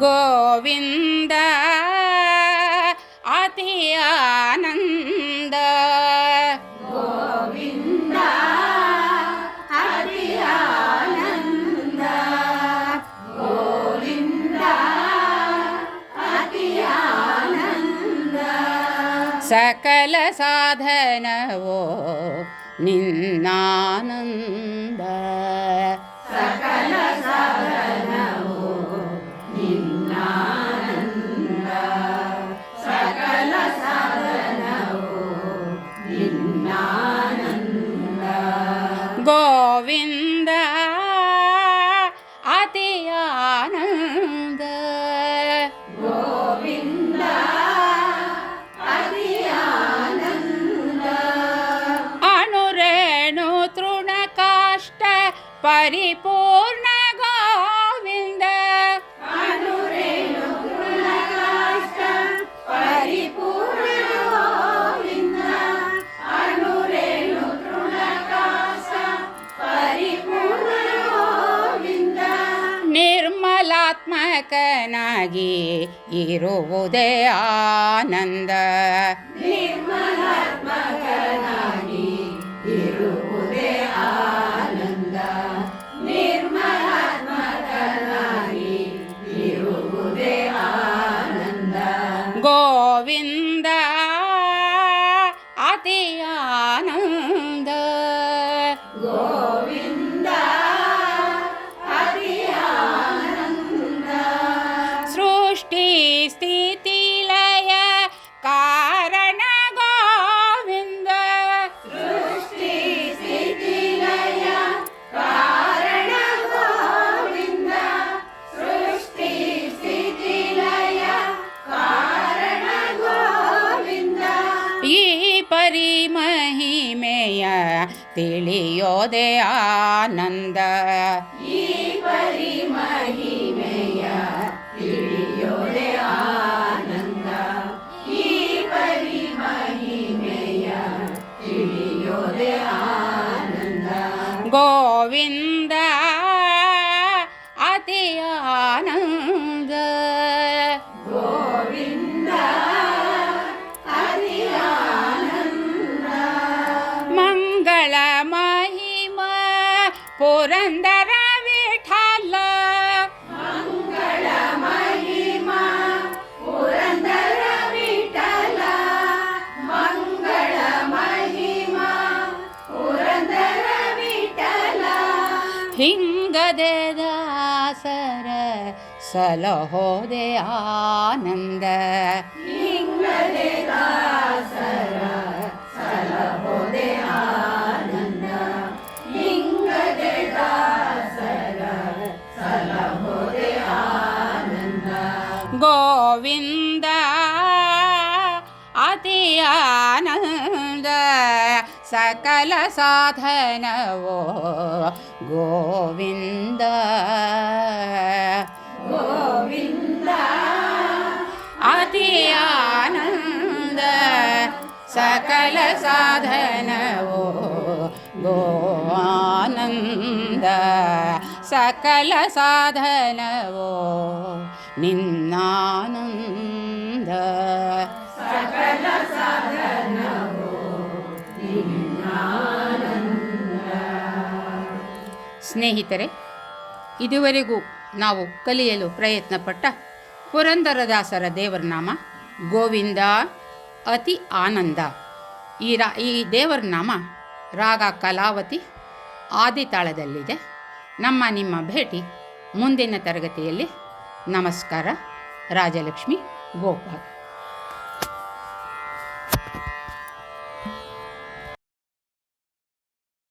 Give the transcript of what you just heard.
ಗೋವಿಂದ ಅತಿ ಆನಂದ ಗೋವಿಂದ ಹರಿ ಆನಂದ ಗೋವಿಂದ ಅತಿ ಆನಂದ ಸಕಲ ಸಾಧನವೋ ನಿನ್ನಾನಂದ ಅತಿ ಆನಂದ ಗೋವಿಂದ ಹರಿ ಆನಂದ ಅಣುರೇಣು ತೃಣ ಕಾಷ್ಟ ಪರಿಪೂರ್ಣ ನಿರ್ಮಲಾತ್ಮಕನಾಗಿ ಇರುವುದೇ ಆನಂದ. ನಿರ್ಮಲಾತ್ಮಕನಾಗಿ ಇರುವುದೇ ಆನಂದ. ನಿರ್ಮಲಾತ್ಮಕನಾಗಿ ಇರುವುದೇ ಆನಂದ. ಗೋವಿಂದ ಪರಿಮಹಿಮೆಯ ತಿಳಿಯೋದೆ ಆನಂದ ಈ ಪರಿಮಹಿಮೆಯ ತಿಳಿಯೋದೆ ಆನಂದ ಈ ಪರಿಮಹಿಮೆಯ ತಿಳಿಯೋದೆ ಆನಂದ ಗೋವಿಂದ ಅತಿ ಆನಂದ ಪುರಂದರ ವಿಠಲ. ಮಂಗಳ ಮಹಿಮಾ ಪುರಂದರ ವಿಠಲ. ಮಂಗಳ ಮಹಿಮಾ ಪುರಂದರ ವಿಠಲ. ಹಿಂಗದೆ ದಾಸರ ಸಲಹೋದೆ ಆನಂದ. ಹಿಂಗದೆ ದಾಸರ गोविन्द अति आनन्द सकल साधनवो गोविन्द गोविन्द अति आनन्द सकल साधनवो गो आनन्द ಸಕಲ ಸಾಧನವೋ ನಿನ್ನಾನಂದ. ಸಕಲ ಸಾಧನವೋ ಸ್ನೇಹಿತರೆ, ಇದುವರೆಗೂ ನಾವು ಕಲಿಯಲು ಪ್ರಯತ್ನಪಟ್ಟ ಪುರಂದರದಾಸರ ದೇವರ ನಾಮ ಗೋವಿಂದ ಅತಿ ಆನಂದ. ಈ ರಾ, ಈ ದೇವರ ನಾಮ ರಾಗ ಕಲಾವತಿ ಆದಿತಾಳದಲ್ಲಿದೆ. ನಮ್ಮ ನಿಮ್ಮ ಭೇಟಿ ಮುಂದಿನ ತರಗತಿಯಲ್ಲಿ. ನಮಸ್ಕಾರ. ರಾಜಲಕ್ಷ್ಮಿ ಗೋಪಾಲ್.